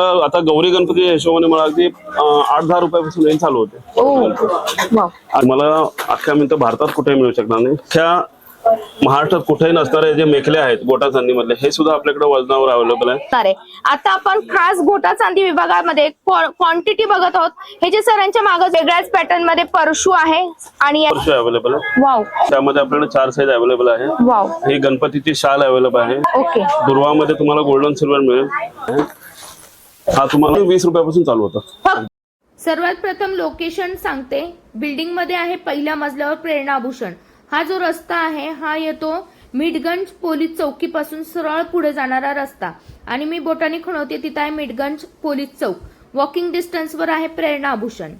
आता गौरी गणपती हिशोबाने मला अगदी आठ दहा रुपयापासून रेंज चालू होते. मला अख्ख्या मिळतं भारतात कुठेही मिळू शकणार नाही. अख्ख्या महाराष्ट्रात कुठेही नसणारे जे मेखले आहेत गोटा चांदीमधले हे सुद्धा आपल्याकडे वजनावर अवेलेबल आहे. आता आपण खास गोटा चांदी विभागामध्ये क्वांटिटी बघत आहोत. हे जे सरांच्या मागे वेगळ्याच पॅटर्नमध्ये परशू आहे आणि परशू अवेलेबल आहे. वाव. त्यामध्ये आपल्याकडे चार साईज अवेलेबल आहे. वाव. ही गणपतीची शाल अवेलेबल आहे. ओके. दुर्वामध्ये तुम्हाला गोल्डन सिल्वर मिळेल. हा तुम्हाला वीस रुपयापासून चालू होतं. सर्वात प्रथम लोकेशन सांगते. बिल्डिंगमध्ये आहे पहिल्या मजल्यावर प्रेरणा आभूषण हा जो रस्ता आहे हा येतो मिडगंज पोलीस चौकीपासून सरळ पुढे जाणारा रस्ता. आणि मी बोटाने खुणवते तिथं आहे मिडगंज पोलीस चौक. वॉकिंग डिस्टन्सवर आहे प्रेरणा आभूषण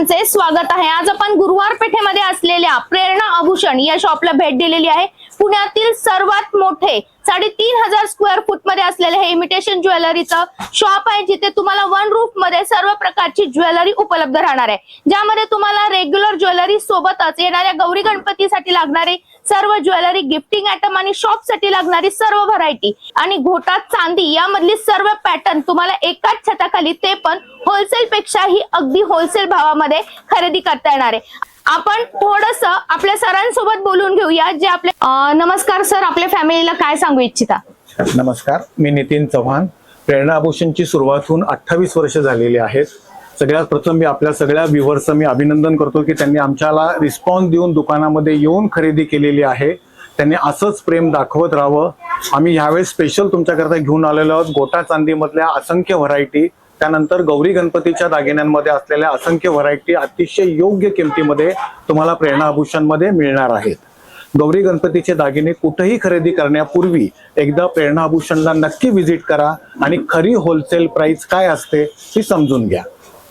चे स्वागत आहे. आज आपण गुरुवार पेठेमध्ये असलेल्या प्रेरणा आभूषण या शॉपला भेट दिलेली आहे. पुण्यातील सर्वात मोठे साडेतीन हजार स्क्वेअर फूटमध्ये असलेले हे इमिटेशन ज्वेलरीचं शॉप आहे जिथे तुम्हाला वन रूफमध्ये सर्व प्रकारची ज्वेलरी उपलब्ध राहणार आहे. ज्यामध्ये तुम्हाला रेग्युलर ज्वेलरी सोबतच येणाऱ्या गौरी गणपतीसाठी लागणारी सर्व ज्वेलरी गिफ्टिंग आयटम आणि शॉपसाठी लागणारी सर्व व्हरायटी आणि घोटात चांदी यामधली सर्व पॅटर्न तुम्हाला एकाच छताखाली ते पण होलसेल पेक्षाही अगदी होलसेल भावामध्ये खरेदी करता येणार आहे. आपण थोडस आपल्या सरांसोबत बोलून घेऊया जे आपले नमस्कार सर आपल्या फॅमिलीला काय सांगू इच्छिता? नमस्कार मी नितीन चव्हाण. प्रेरणा आभूषणची सुरुवात होऊन अठ्ठावीस वर्ष झालेली आहेत. सगळ्यात प्रथम मी आपल्या सगळ्या व्ह्युअर्सचं मी अभिनंदन करतो की त्यांनी आमच्याला रिस्पॉन्स देऊन दुकानामध्ये येऊन खरेदी केलेली आहे. त्यांनी असंच प्रेम दाखवत राहावं. आम्ही ह्यावेळेस स्पेशल तुमच्याकरता घेऊन आलेलो आहोत. गोटा चांदीमधल्या असंख्य व्हरायटी त्यानंतर गौरी गणपतीच्या दागिन्यांमध्ये असलेल्या असंख्य व्हरायटी अतिशय योग्य किमतीमध्ये तुम्हाला प्रेरणा आभूषणमध्ये मिळणार आहेत. गौरी गणपतीचे दागिने कुठेही खरेदी करण्यापूर्वी एकदा प्रेरणा आभूषणला नक्की व्हिजिट करा आणि खरी होलसेल प्राइस काय असते ती समजून घ्या.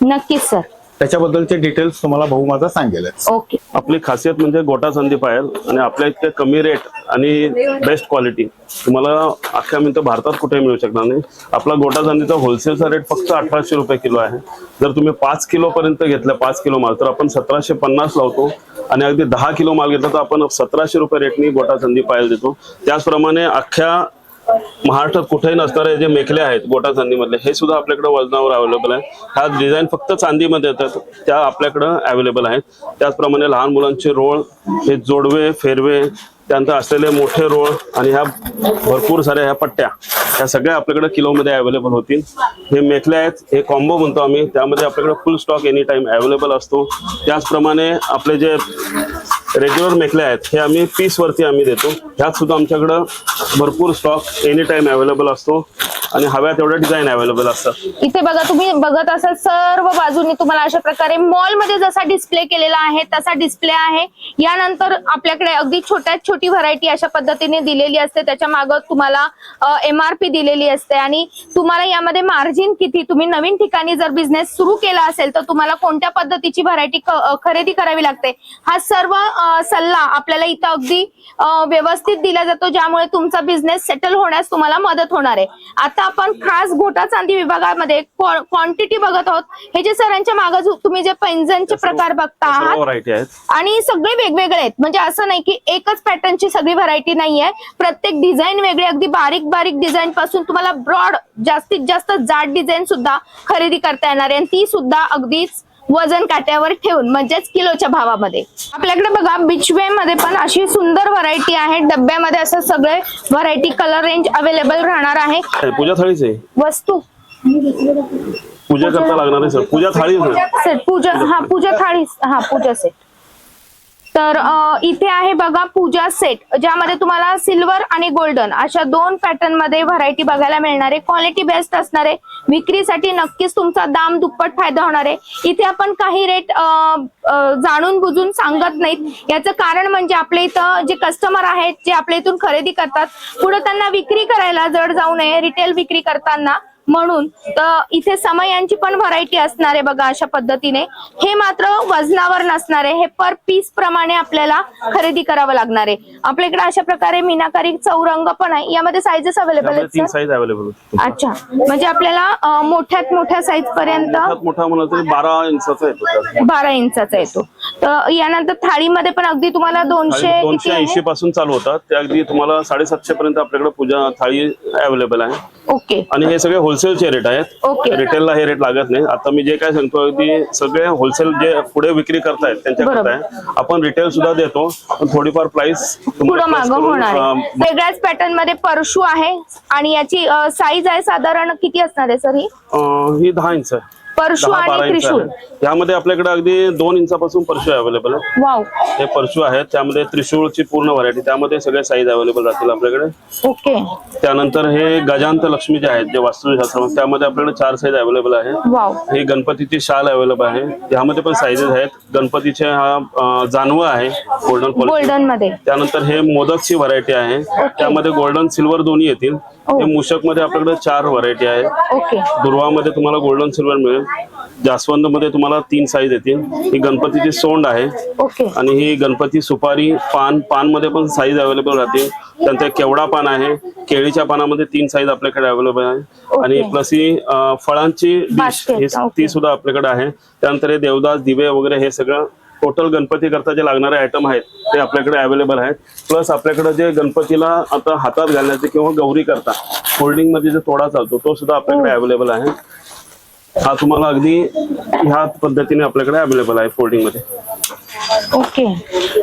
नक्कीच सर त्याच्याबद्दलचे डिटेल्स तुम्हाला भाऊ माझा सांगेलच ओके आपली खासियत म्हणजे गोटा चांदी पायल आणि आपल्या इतके कमी रेट आणि बेस्ट क्वालिटी तुम्हाला अख्ख्या मिळतं भारतात कुठेही मिळू शकणार नाही. आपला गोटा चांदीचा होलसेलचा रेट फक्त अठराशे रुपये किलो आहे. जर तुम्ही पाच किलो पर्यंत घेतलं पाच किलो माल तर आपण सतराशे पन्नास लावतो. आणि अगदी दहा किलो माल घेतला तर आपण सतराशे रुपये रेटनी गोटा चांदी पायल देतो. त्याचप्रमाणे अख्ख्या महाराष्ट्रात कुठेही नसणारे जे मेखले आहेत गोटा चांदीमधले हे सुद्धा आपल्याकडे वजनावर अवेलेबल आहे. हा डिझाईन फक्त चांदीमध्ये येतात त्या आपल्याकडं अवेलेबल आहेत. त्याचप्रमाणे लहान मुलांचे रोळ हे जोडवे फेरवे त्यानंतर असलेले मोठे रोळ आणि ह्या भरपूर साऱ्या ह्या पट्ट्या ह्या सगळ्या आपल्याकडे किलोमध्ये अवेलेबल होतील. हे मेखले आहेत हे कॉम्बो म्हणतो आम्ही. त्यामध्ये आपल्याकडे full stock any time available असतो. त्याचप्रमाणे आपले जे रेग्युलर मेकले आहेत. हे आम्ही पीसवरती आम्ही देतो. ह्यात सुद्धा आमच्याकडं भरपूर स्टॉक एनी टाईम अवेलेबल असतो. आणि हव्या तेवढ्या डिझाईन अवेलेबल असतात. इथे बघा तुम्ही बघत असाल सर्व बाजूनी तुम्हाला अशा प्रकारे मॉलमध्ये जसा डिस्प्ले केलेला आहे तसा डिस्प्ले आहे. यानंतर आपल्याकडे अगदी छोट्यात छोटी व्हरायटी अशा पद्धतीने दिलेली असते. त्याच्या मागं तुम्हाला एमआरपी दिलेली असते. आणि तुम्हाला यामध्ये मार्जिन किती तुम्ही नवीन ठिकाणी जर बिझनेस सुरू केला असेल तर तुम्हाला कोणत्या पद्धतीची व्हरायटी खरेदी करावी लागते? हा सर्व सल्ला आपल्याला इथं अगदी व्यवस्थित दिला जातो ज्यामुळे तुमचा बिझनेस सेटल होण्यास तुम्हाला मदत होणार आहे. आता आपण खास गोटा चांदी विभागामध्ये क्वांटिटी बघत आहोत. हे जे सरांच्या मागे तुम्ही जे पैंजणचे प्रकार बघता आहात आणि सगळे वेगवेगळे आहेत. म्हणजे असं नाही की एकच पॅटर्नची सगळी व्हरायटी नाहीये. प्रत्येक डिझाईन वेगळी अगदी बारीक बारीक डिझाईन पासून तुम्हाला ब्रॉड जास्तीत जास्त जाड डिझाईन सुद्धा खरेदी करता येणार आहे. आणि ती सुद्धा अगदीच वजन काट्यावर ठेवून म्हणजेच किलोच्या भावामध्ये. आपल्याकडे बघा बिचवे मध्ये पण अशी सुंदर व्हरायटी आहे. डब्यामध्ये असं सगळे व्हरायटी कलर रेंज अवेलेबल राहणार आहे. पूजा थाळीच आहे. वस्तू. पूजा करता लागणार आहे सर पूजा आहे. सेट पूजा हा पूजा थाळी हा पूजा सेट तर इथे आहे बघा पूजा सेट ज्यामध्ये तुम्हाला सिल्वर आणि गोल्डन अशा दोन पॅटर्नमध्ये व्हरायटी बघायला मिळणार आहे क्वालिटी बेस्ट असणार आहे विक्रीसाठी नक्कीच तुमचा दाम दुप्पट फायदा होणार आहे. इथे आपण काही रेट जाणून बुजून सांगत नाहीत. याचं कारण म्हणजे आपल्या इथं जे कस्टमर आहेत जे आपल्या इथून खरेदी करतात पुढे त्यांना विक्री करायला जड जाऊ नये रिटेल विक्री करताना. म्हणून तर इथे समयांची पण व्हरायटी असणार आहे बघा अशा पद्धतीने. हे मात्र वजनावर नसणार आहे हे पर पीस प्रमाणे आपल्याला खरेदी करावं लागणार आहे. आपल्याकडे अशा प्रकारे मीनाकारी चौरंग पण आहे. यामध्ये साइजेस अवेलेबल त्यामध्ये तीन आहेत sir? साईज अवेलेबल अच्छा. म्हणजे आपल्याला अं, मोठ्यात मोठ्या साईज पर्यंत मोठा तरी बारा इंचाचा येतो. त्यात. बारा इंचाचा येतो. यानंतर थाळीमध्ये पण अगदी तुम्हाला दोनशे दोनशे? ऐंशी पासून चालू होतात. ते अगदी तुम्हाला साडेसातशे पर्यंत आपल्याकडे पूजा थाळी अवेलेबल आहे. ओके. आणि हे सगळे होलसेलचे रेट आहेत. ओके. रिटेलला हे रेट लागत नाही. आता मी जे काय सांगतो अगदी सगळे होलसेल जे पुढे विक्री करतायत त्यांच्याकडे बरोबर. आहे आपण रिटेल सुद्धा देतो पण थोडीफार प्राइस पुढं मागं होणार आहे. वेगळ्याच पॅटर्नमध्ये परशू आहे आणि याची साईज आहे साधारण किती असणार आहे सर ही? ही दहा इंच आहे. परशू दहा आणि इंच त्रिशूल आहे. यामध्ये आपल्याकडे अगदी दोन इंचापासून परशू अवेलेबल आहे. वाव. हे परशू आहेत. त्यामध्ये त्रिशूळची पूर्ण व्हरायटी त्यामध्ये सगळे साईज अवेलेबल राहतील आपल्याकडे. ओके. त्यानंतर हे गजांत लक्ष्मी जे आहेत जे वास्तुशास्त्र त्यामध्ये आपल्याकडे चार साईज अवेलेबल आहे. वाव. ही गणपतीची शाल अवेलेबल आहे. यामध्ये पण साईजेस आहेत. गणपतीचे हा अं, जानवं आहे गोल्डन गोल्डनमध्ये. त्यानंतर हे मोदकची व्हरायटी आहे. त्यामध्ये गोल्डन सिल्वर दोन्ही येतील. हो. हे मूषकमध्ये आपल्याकडे चार व्हरायटी आहे. ओके. दुर्वामध्ये तुम्हाला गोल्डन सिल्वर मिळेल. जास्वंदमध्ये तुम्हाला तीन साईज येतील. ही गणपतीची सोंड आहे. ओके. आणि ही गणपती सुपारी पान पानमध्ये पण साईज अवेलेबल राहते. त्यानंतर केवडा पान आहे. केळीच्या पानामध्ये तीन साईज आपल्याकडे अवेलेबल आहे. आणि. प्लस ही अं, फळांची डिश Basket, ही. ती सुद्धा आपल्याकडे आहे. त्यानंतर हे देवदास दिवे वगैरे हे सगळं टोटल गणपती करता जे लागणारे आयटम आहेत ते आपल्याकडे अवेलेबल आहेत. प्लस आपल्याकडे जे गणपतीला आता हातात घालण्याचे किंवा गौरी करता फोल्डिंगमध्ये जे तोडा चालतो तो सुद्धा आपल्याकडे अवेलेबल आहे. हा तुम्हाला अगदी ह्या पद्धतीने आपल्याकडे अवेलेबल आहे फोल्डिंगमध्ये ओके.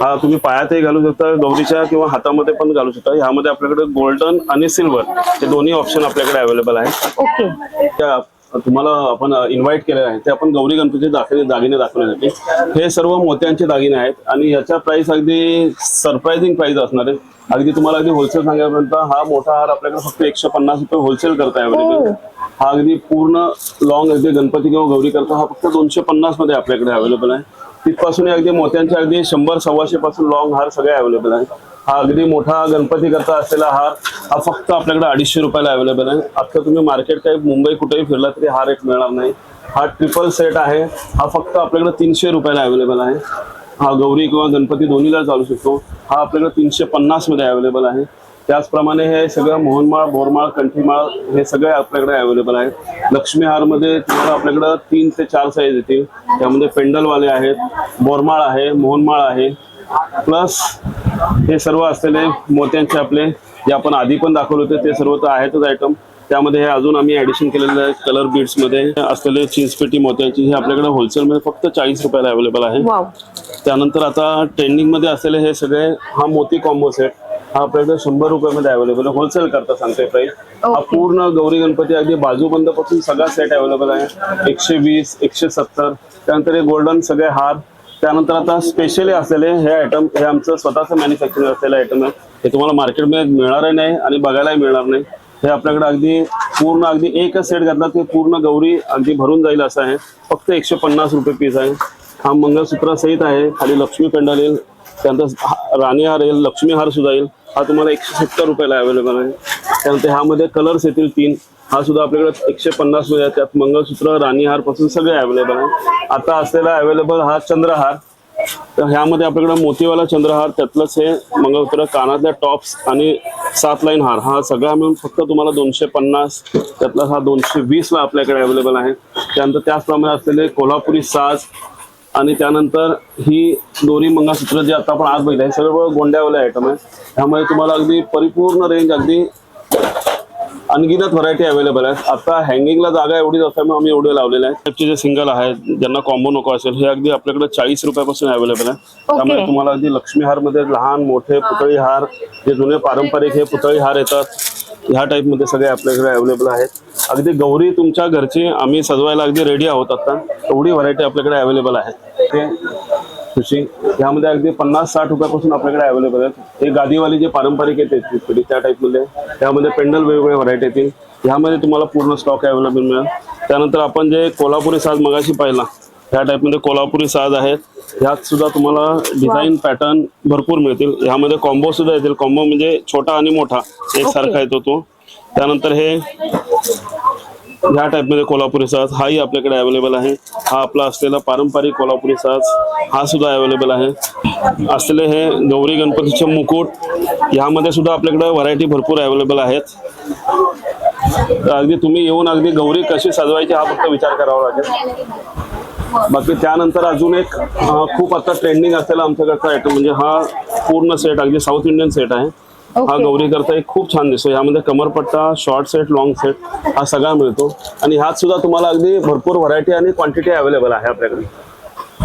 हा तुम्ही पायातही घालू शकता गौरीच्या किंवा हातामध्ये पण घालू शकता. ह्यामध्ये आपल्याकडे गोल्डन आणि सिल्वर हे दोन्ही ऑप्शन आपल्याकडे अवेलेबल आहे ओके. त्या तुम्हाला आपण इन्व्हाइट केलेलं आहे. ते आपण गौरी गणपतीचे दाखले दागिने दाखवण्यासाठी. हे सर्व मोत्यांचे दागिने आहेत आणि याच्या प्राइस अगदी सरप्राइझिंग प्राइस असणार आहे. अगदी तुम्हाला अगदी होलसेल सांगायपर्यंत हा मोठा हार आपल्याकडे फक्त एकशे पन्नास रुपये होलसेल करता अवेलेबल हा. अगदी पूर्ण लॉंग अगदी गणपती किंवा गौरी करता हा फक्त दोनशे पन्नासमध्ये आपल्याकडे अवेलेबल आहे. तिथपासून अगदी मोत्यांचे अगदी शंभर सव्वाशे पासून लॉंग हार सगळे अवेलेबल आहेत. हा अगदी मोठा गणपती करता असलेला हार हा फक्त आपल्याकडे अडीचशे रुपयाला अवेलेबल आहे. आता तुम्ही मार्केट काही मुंबई कुठेही फिरला तरी हा रेट मिळणार नाही. हा ट्रिपल सेट आहे. हा फक्त आपल्याकडे तीनशे रुपयाला अवेलेबल आहे. हा गौरी किंवा गणपती दोन्हीला चालू शकतो. हा आपल्याकडे तीनशे पन्नासमध्ये अवेलेबल आहे. त्याचप्रमाणे हे सगळं मोहनमाळ बोरमाळ कंठीमाळ हे सगळे आपल्याकडे अवेलेबल आहेत. लक्ष्मी हारमध्ये तुम्हाला आपल्याकडं तीन ते चार साईज येतील. त्यामध्ये पेंडलवाले आहेत बोरमाळ आहे मोहनमाळ आहे. प्लस हे सर्व असलेले मोत्यांचे आपले जे आपण आधी पण दाखवले होते ते सर्व तर आहेतच आयटम त्यामध्ये हे अजून आम्ही ऍडिशन केलेलं आहे कलर बीड्समध्ये. असलेले चिंचपेटी मोत्याची हे आपल्याकडे होलसेलमध्ये फक्त चाळीस रुपयाला अवेलेबल आहे. त्यानंतर आता ट्रेंडिंगमध्ये असलेले हे सगळे हा मोती कॉम्बो सेट हा आपल्याकडे शंभर रुपयामध्ये अवेलेबल आहे. होलसेल करता सांगते प्राइस हा. पूर्ण गौरी गणपती अगदी बाजूबंदपासून सगळा सेट अवेलेबल आहे. एकशे वीस एकशे सत्तर त्यानंतर हे गोल्डन सगळे हार. त्यानंतर आता स्पेशली असलेले हे आयटम हे आमचं स्वतःचं मॅन्युफॅक्चरिंग असलेलं आयटम आहे. हे तुम्हाला मार्केटमध्ये मिळणारही नाही आणि बघायलाही मिळणार नाही. हे आपल्याकडे अगदी पूर्ण अगदी एकच सेट घातला ते पूर्ण गौरी अगदी भरून जाईल असं आहे. फक्त एकशे पन्नास रुपये पीस आहे. हा मंगळसूत्र सहित आहे. खाली लक्ष्मी पेंडल येईल. त्यानंतर हा- राणी हार येईल लक्ष्मी हार सुद्धा येईल. हा तुम्हाला एकशे सत्तर रुपयाला अवेलेबल आहे. त्यानंतर ह्यामध्ये कलर्स येतील तीन. हा सुद्धा आपल्याकडे एकशे पन्नासमध्ये आहे. त्यात मंगळसूत्र राणी हारपासून सगळे अवेलेबल आहे. आता असलेला अवेलेबल हा चंद्रहार. तर ह्यामध्ये आपल्याकडे मोतीवाला चंद्रहार त्यातलंच हे मंगळसूत्र कानातल्या टॉप्स आणि सात लाईन हार. हा सगळा मिळून फक्त तुम्हाला दोनशे पन्नास त्यातला हा दोनशे वीसला आपल्याकडे अवेलेबल आहे. त्यानंतर त्याचप्रमाणे असलेले कोल्हापुरी साज आणि त्यानंतर ही दोरी मंगळसूत्र जे आता आपण आज बघितलं हे सर्व गोंड्यावाले आयटम आहे त्यामुळे तुम्हाला अगदी परिपूर्ण रेंज अगदी अनगिनत व्हरायटी अवेलेबल आहे आता हँगिंगला जागा एवढीच असल्यामुळे आम्ही एवढे लावलेले आहेत. टाईपचे जे सिंगल आहेत ज्यांना कॉम्बो नको असेल हे अगदी आपल्याकडे चाळीस रुपयापासून अवेलेबल आहे. त्यामुळे तुम्हाला अगदी लक्ष्मी हारमध्ये लहान मोठे पुतळी हार जे जुने पारंपरिक हे पुतळी हार येतात ह्या टाईपमध्ये सगळे आपल्याकडे अवेलेबल आहेत. अगदी गौरी तुमच्या घरची आम्ही सजवायला अगदी रेडी आहोत आता. एवढी व्हरायटी आपल्याकडे अवेलेबल आहे. ते खुशी यामध्ये अगदी पन्नास साठ रुपयापासून आपल्याकडे अवेलेबल आहेत. हे गादीवाली जे पारंपरिक येते पिढी त्या टाईपमध्ये त्यामध्ये पेंडल वेगवेगळे व्हरायटी येतील ह्यामध्ये तुम्हाला पूर्ण स्टॉक अवेलेबल मिळेल. त्यानंतर आपण जे कोल्हापुरी साज मगाशी पाहिला ह्या टाईपमध्ये कोल्हापुरी साज आहेत. ह्यात सुद्धा तुम्हाला डिझाईन पॅटर्न भरपूर मिळतील. ह्यामध्ये कॉम्बो सुद्धा येतील. कॉम्बो म्हणजे छोटा आणि मोठा. एकसारखा येतो तो. त्यानंतर हे ह्या टाईपमध्ये कोल्हापुरी साज. हाही आपल्याकडे अवेलेबल आहे. हा आपला असलेला पारंपरिक कोल्हापुरी साज. हा सुद्धा अवेलेबल आहे. असलेले हे गौरी गणपतीचे मुकुट. ह्यामध्ये सुद्धा आपल्याकडे व्हरायटी भरपूर अवेलेबल आहेत. तर अगदी तुम्ही येऊन अगदी गौरी कशी सजवायची हा फक्त विचार करावा लागेल. बाकी त्यानंतर अजून एक खूप आता ट्रेंडिंग असलेला आमच्याकडचा आयटम म्हणजे हा पूर्ण सेट अगदी साऊथ इंडियन सेट आहे. हा. गौरी करता एक खूप छान दिसतो. यामध्ये कमरपट्टा शॉर्ट सेट लॉंग सेट हा सगळा मिळतो. आणि ह्यात सुद्धा तुम्हाला अगदी भरपूर व्हरायटी आणि क्वांटिटी अवेलेबल आहे आपल्याकडे.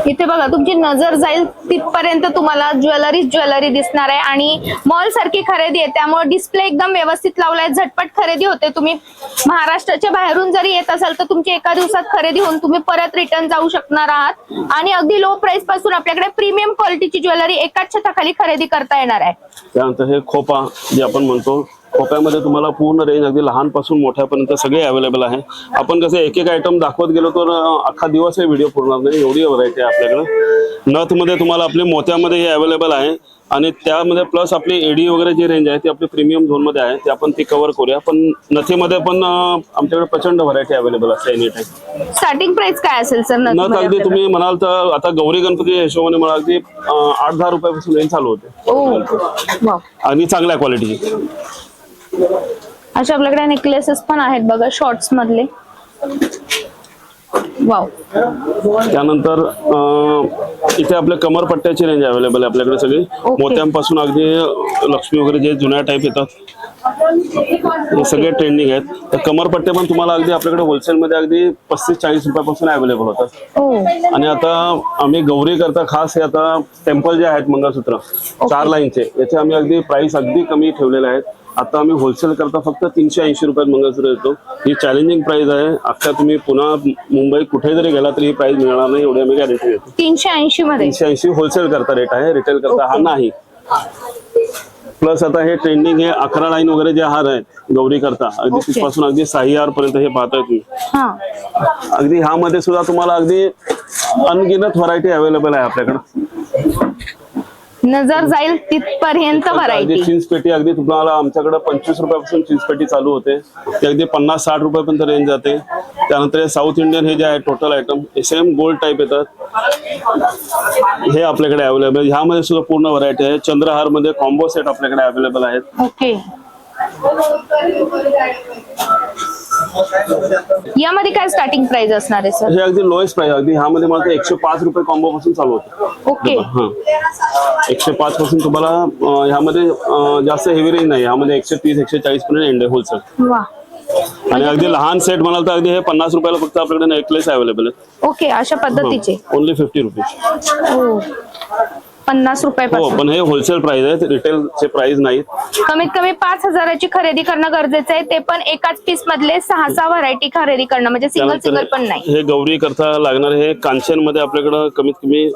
इथे बघा तुमची नजर जाईल तिथपर्यंत तुम्हाला ज्वेलरी ज्वेलरी दिसणार आहे आणि मॉल सारखी खरेदी आहे. त्यामुळे डिस्प्ले एकदम व्यवस्थित लावलाय. झटपट खरेदी होते तुम्ही. महाराष्ट्राच्या बाहेरून जरी येत असाल तर तुमची एका दिवसात खरेदी होऊन तुम्ही परत रिटर्न जाऊ शकणार आहात. आणि अगदी लो प्राइसपासून आपल्याकडे प्रीमियम क्वालिटीची ज्वेलरी एकाच छताखाली खरेदी करता येणार आहे. त्यानंतर हे खोपा जे आपण म्हणतो खोप्यामध्ये तुम्हाला पूर्ण रेंज अगदी लहानपासून मोठ्यापर्यंत सगळे अवेलेबल आहे. आपण कसं एक एक आयटम दाखवत गेलो तर अख्खा दिवस हे व्हिडिओ पूर्ण नाही. एवढी व्हरायटी आहे आपल्याकडे. नथमध्ये तुम्हाला आपले मोत्यामध्ये हे अवेलेबल आहे. आणि त्यामध्ये प्लस आपली एडी वगैरे जी रेंज आहे ती आपली प्रीमियम झोनमध्ये आहे ते आपण ती कव्हर करूया. पण नथीमध्ये पण आमच्याकडे प्रचंड व्हरायटी अवेलेबल असते एनी टाईम स्टार्टिंग प्राइस काय असेल सर नथ अगदी तुम्ही म्हणाल तर आता गौरी गणपती हिशोबाने मला अगदी अं, आठ दहा रुपयापासून रेंज चालू होते. आणि चांगल्या क्वालिटीची अशा आपल्याकडे नेकलेसेस पण आहेत बघा शॉर्ट्स मधले. वाव त्यानंतर अं, इथे आपल्या कमरपट्ट्याची रेंज अवेलेबल आहे आपल्याकडे सगळी. मोत्यांपासून अगदी लक्ष्मी वगैरे जे जुन्या टाईप येतात हे सगळे ट्रेंडिंग आहेत. तर कमरपट्टे पण तुम्हाला अगदी आपल्याकडे होलसेलमध्ये अगदी पस्तीस चाळीस रुपयापासून अवेलेबल होतात. ओ आणि आता आम्ही गौरी करता खास हे आता टेम्पल जे आहेत मंगळसूत्र चार लाईनचे याचे आम्ही अगदी प्राइस अगदी कमी ठेवलेले आहेत. आता आम्ही होलसेल करता फक्त तीनशे ऐंशी रुपयात मंगळसूत्र देतो. ही चॅलेंजिंग प्राइस आहे. अख्खा तुम्ही पुन्हा मुंबई कुठे जरी गेला तरी ही प्राइस मिळणार नाही एवढी आम्ही गॅरंटी देतो. तीनशे ऐंशी मध्ये? तीनशे ऐंशी होलसेल करता रेट आहे. रिटेल करता हा. नाही. प्लस आता हे ट्रेंडिंग हे अकरा लाईन वगैरे जे हार आहेत गौरी करता अगदी ओके. तिथपासून अगदी सहा हार पर्यंत हे पाहताय तुम्ही. हा. अगदी ह्यामध्ये सुद्धा तुम्हाला अगदी अनगिनत व्हरायटी अवेलेबल आहे आपल्याकडे. नजर जाईल तिथपर्यंत व्हरायटी. चिंचपेटी अगदी तुम्हाला आमच्याकडे पंचवीस रुपयापासून चिंचपेटी चालू होते. ती अगदी पन्नास साठ रुपयापर्यंत रेंज जाते. त्यानंतर साऊथ इंडियन हे जे आहे total item same gold type येतात. हे आपल्याकडे अवेलेबल ह्यामध्ये सुद्धा पूर्ण व्हरायटी आहे. चंद्रहारमध्ये कॉम्बो सेट आपल्याकडे अवेलेबल आहेत. ओके यामध्ये काय स्टार्टिंग प्राइस असणार आहे सर हे अगदी लोएस्ट प्राइस अगदी ह्यामध्ये मला एकशे पाच रुपये कॉम्बो पासून चालू होते. ओके हा. एकशे पाच पासून तुम्हाला अं, ह्यामध्ये अं, जास्त हेवी रेंज नाही. ह्यामध्ये एकशे तीस एकशे चाळीस पर्यंत एंड आहे होलसेल वा. आणि अगदी लहान सेट म्हणाल तर अगदी हे पन्नास रुपयाला फक्त आपल्याकडे नेकलेस अवेलेबल आहे. ओके अशा पद्धतीचे. ओनली फिफ्टी रुपीज ओ पन्नास हो रुपयापासून. पण हे होलसेल प्राइस आहे रिटेलचे प्राइस नाहीत. कमीत कमी पाच हजाराची खरेदी करणं गरजेचं आहे ते पण एकाच पीस मधले सहा सहा व्हरायटी खरेदी करणं म्हणजे सिंगल सिंगल पण नाही. हे गौरी करता लागणार हे कांचनमध्ये आपल्याकडं कमीत कमी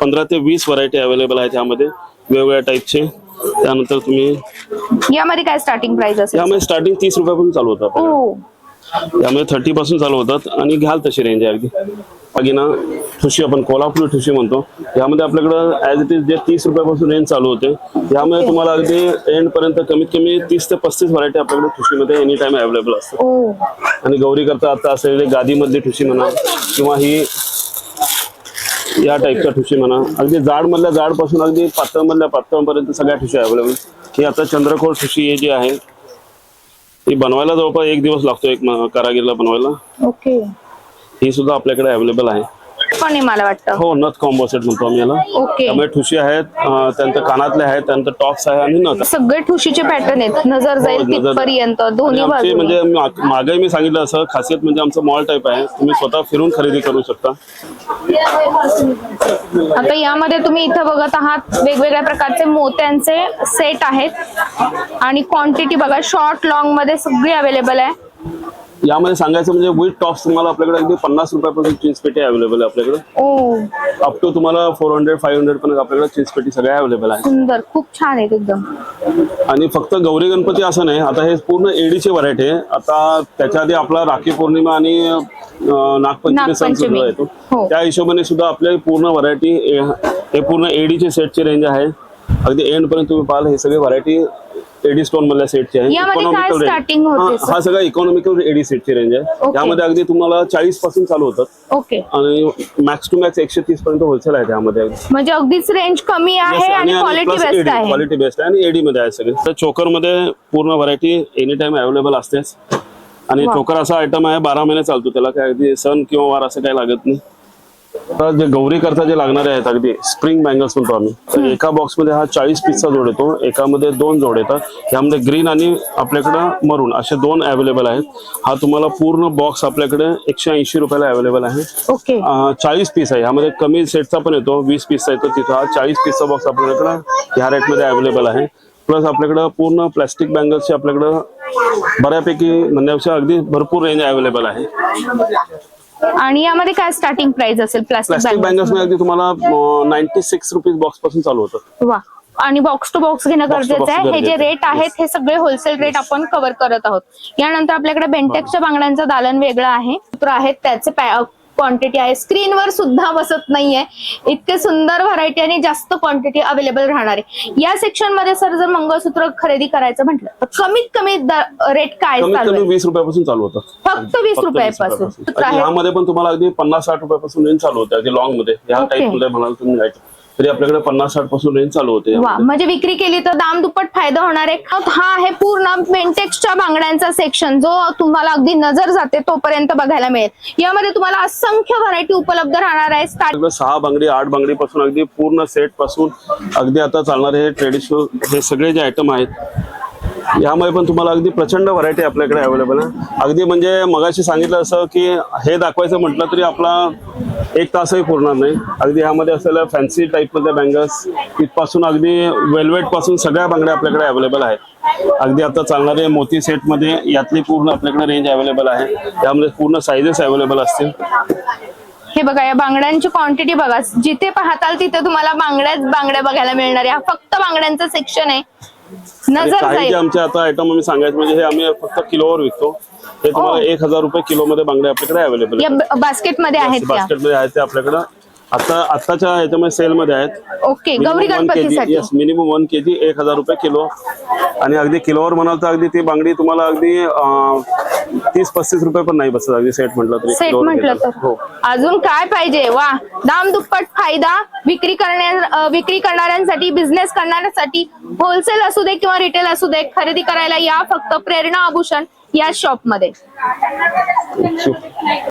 पंधरा ते वीस व्हरायटी अवेलेबल आहेत ह्यामध्ये वेगवेगळ्या टाईपचे त्यानंतर तुम्ही यामध्ये काय स्टार्टिंग प्राइस असेल? यामध्ये स्टार्टिंग तीस रुपयापासून चालू होतं आपल्याकडे. यामध्ये थर्टी पासून चालू होतात. आणि घ्याल तशी रेंज आहे अगदी. बाकी ठुशी आपण कोल्हापुरी ठुशी म्हणतो. यामध्ये आपल्याकडं ऍज इट इज जे तीस रुपयापासून रेंज चालू होते यामध्ये तुम्हाला अगदी एंड पर्यंत कमीत कमी तीस ते पस्तीस व्हरायटी आपल्याकडे ठुशीमध्ये एनी टाइम अवेलेबल असतात आणि गौरी करता आता असलेले गादीमधली ठुशी म्हणा किंवा ही या टाईपच्या ठुशी म्हणा अगदी जाड मधल्या जाडपासून अगदी पातळ मधल्या पातळपर्यंत सगळ्या ठुशी अवेलेबल ही आता चंद्रकोर ठुशी हे जी आहे ती बनवायला जवळपास एक दिवस लागतो एक म- कारागीरला बनवायला. ओके. ही सुद्धा आपल्याकडे अवेलेबल आहे. पण आहे मला वाटतं. हो नथ कॉम्बो सेट म्हणतो आम्ही याला. ओके त्यामुळे ठुशी आहेत अं, त्यानंतर कानातले आहेत त्यानंतर टॉप्स आहे आणि नथ सगळे ठुशीचे पॅटर्न आहेत. नजर जाईल हो, नजर- तिथपर्यंत आणि दोन्ही आमची बाजू म्हणजे माग- मागे मी सांगितलं असं खासियत म्हणजे आमचं मॉल टाईप आहे. तुम्ही स्वतः फिरून खरेदी करू शकता. आता यामध्ये तुम्ही इथं बघत आहात वेगवेगळ्या प्रकारचे मोत्यांचे सेट आहेत. आणि क्वांटिटी बघा शॉर्ट लॉंगमध्ये सगळी अवेलेबल आहे. यामध्ये सांगायचं म्हणजे विथ टॉप्स तुम्हाला आपल्याकडे अगदी पन्नास रुपयापासून चीज पेटी अवेलेबल आहे आपल्याकडे. ओ. अप टू तुम्हाला फोर हंड्रेड फाईव्ह हंड्रेड पर्यंत आपल्याकडे चीज पेटी सगळ्या अवेलेबल आहे सुंदर खूप छान आहेत एकदम. आणि फक्त गौरी गणपती असं नाही आता हे पूर्ण एडीची व्हरायटी आहे. आता त्याच्या आधी आपला राखी पौर्णिमा आणि अं, नागपंचमी सण सुरू. येतो हो. त्या हिशोबाने सुद्धा आपल्या पूर्ण व्हरायटी हे पूर्ण एडीची सेटची रेंज आहे. अगदी एंड पर्यंत तुम्ही पाहाल हे सगळे व्हरायटी एडी स्टोन मधल्या सेटची आहे. यामध्ये काय starting होते, हा-? हा सगळा इकॉनॉमिकल एडी सेटची रेंज आहे. Okay. यामध्ये अगदी तुम्हाला चाळीसपासून चालू होतात ओके आणि मॅक्स टू मॅक्स एकशे तीस पर्यंत होलसेल आहे त्यामध्ये. म्हणजे अगदीच रेंज कमी आहे आणि क्वालिटी बेस्ट आहे. क्वालिटी बेस्ट आहे. आणि एडी मध्ये आहे सगळे. तर चोकरमध्ये पूर्ण व्हरायटी एनी टाइम अवेलेबल असतेच. आणि वा. चोकर असा आयटम आहे बारा महिने चालतो त्याला. काय अगदी सण किंवा वार असं काही लागत नाही. जे गौरी करता जे लागणारे आहेत अगदी स्प्रिंग बँगल्स म्हणतो आम्ही एका बॉक्समध्ये हा चाळीस पीसचा जोड येतो. एकामध्ये दोन जोड येतात. यामध्ये ग्रीन आणि आपल्याकडं मरून असे दोन अवेलेबल आहेत. हा तुम्हाला पूर्ण बॉक्स आपल्याकडे एकशे ऐंशी रुपयाला अवेलेबल आहे. ओके. चाळीस पीस आहे. ह्यामध्ये कमी सेटचा पण येतो. वीस पीसचा येतो. तिथं हा चाळीस पीसचा बॉक्स आपल्याकडं ह्या रेटमध्ये अवेलेबल आहे. प्लस आपल्याकडं पूर्ण प्लॅस्टिक बँगल्सचे आपल्याकडं बऱ्यापैकी म्हणण्यापेक्षा अगदी भरपूर रेंज अवेलेबल आहे. आणि यामध्ये काय स्टार्टिंग प्राइस असेल? प्लास्टिक बँगल्समध्ये तुम्हाला नाईन्टी सिक्स रुपीज बॉक्सपासून चालू होतं. वा. आणि बॉक्स टू बॉक्स घेणं गरजेचं आहे. हे जे आहे. रेट आहेत हे सगळे होलसेल रेट आपण कव्हर करत आहोत. यानंतर आपल्याकडे बेंटेक्सच्या बांगड्यांचं दालन वेगळं आहे. आहेत त्याचे क्वांटिटी आहे. स्क्रीनवर सुद्धा बसत नाहीये. इतके सुंदर व्हरायटी आणि जास्त क्वांटिटी अवेलेबल राहणार. आहे या सेक्शनमध्ये सर जर मंगळसूत्र खरेदी करायचं म्हटलं तर कमीत कमी रेट काय चालू कमी आहे? वीस रुपयापासून चालू होतं. फक्त वीस रुपयापासून. सूत्र आहे. ह्यामध्ये पण तुम्हाला अगदी पन्नास साठ रुपयापासून रेंज चालू होते अगदी लॉंगमध्ये. ह्या Okay. टाईपमध्ये म्हणाल तुम्ही घ्यायचं तरी आपल्याकडे पन्नास साठपासून रेंज चालू होते वा. म्हणजे विक्री केली तर दाम दुप्पट फायदा होणार आहे. हा आहे पूर्ण बेंटेक्सच्या बांगड्यांचा सेक्शन जो तुम्हाला अगदी नजर जाते तोपर्यंत बघायला मिळेल. यामध्ये तुम्हाला असंख्य व्हरायटी उपलब्ध राहणार आहे. सहा बांगडी आठ बांगडी पासून अगदी पूर्ण सेटपासून अगदी आता चालणारे हे ट्रेडिशनल हे सगळे जे आयटम आहेत यामध्ये पण तुम्हाला अगदी प्रचंड व्हरायटी आपल्याकडे अवेलेबल आहे. अगदी म्हणजे मगाशी सांगितलं असं की हे दाखवायचं म्हटलं तरी आपला एक तासही पुरणार नाही. अगदी ह्यामध्ये असलेल्या फॅन्सी टाईपमधल्या बँगल्स इथपासून अगदी वेल्वेटपासून सगळ्या बांगड्या आपल्याकडे अवेलेबल आहेत. अगदी आता चालणारे मोती सेटमध्ये यातली पूर्ण आपल्याकडे रेंज अवेलेबल आहे. त्यामध्ये पूर्ण साईजेस अवेलेबल असतील. हे बघा या बांगड्यांची क्वांटिटी बघा. जिथे पाहताल तिथे तुम्हाला बांगड्याच बांगड्या बघायला मिळणार आहे. हा फक्त बांगड्यांचं सेक्शन आहे. नजर काही जे जाईल आमचे आता आयटम आम्ही सांगायचं म्हणजे हे आम्ही फक्त किलोवर विकतो. हे तुम्हाला एक हजार रुपये किलो मध्ये बांगडे आपल्याकडे अवेलेबल या बास्केटमध्ये आहेत त्या. बास्केटमध्ये आहेत ते आपल्याकडे. आता आताच्या ह्याच्यामध्ये सेल मध्ये आहेत. ओके गौरी गणपतीसाठी. येस मिनिमम वन केजी एक हजार रुपये किलो. आणि अगदी किलोवर म्हणाल तर अगदी ती बांगडी तुम्हाला अगदी अं, तीस पस्तीस रुपये पण नाही बसत. अगदी सेट म्हटलं तरी सेट किलोवर म्हटलं. तर. हो. अजून काय पाहिजे? वा दाम दुप्पट फायदा विक्री करण्या अं, विक्री करणाऱ्यांसाठी बिझनेस करणाऱ्यांसाठी होलसेल असू दे किंवा रिटेल असू दे खरेदी करायला या फक्त प्रेरणा आभूषण. या शॉपमध्ये.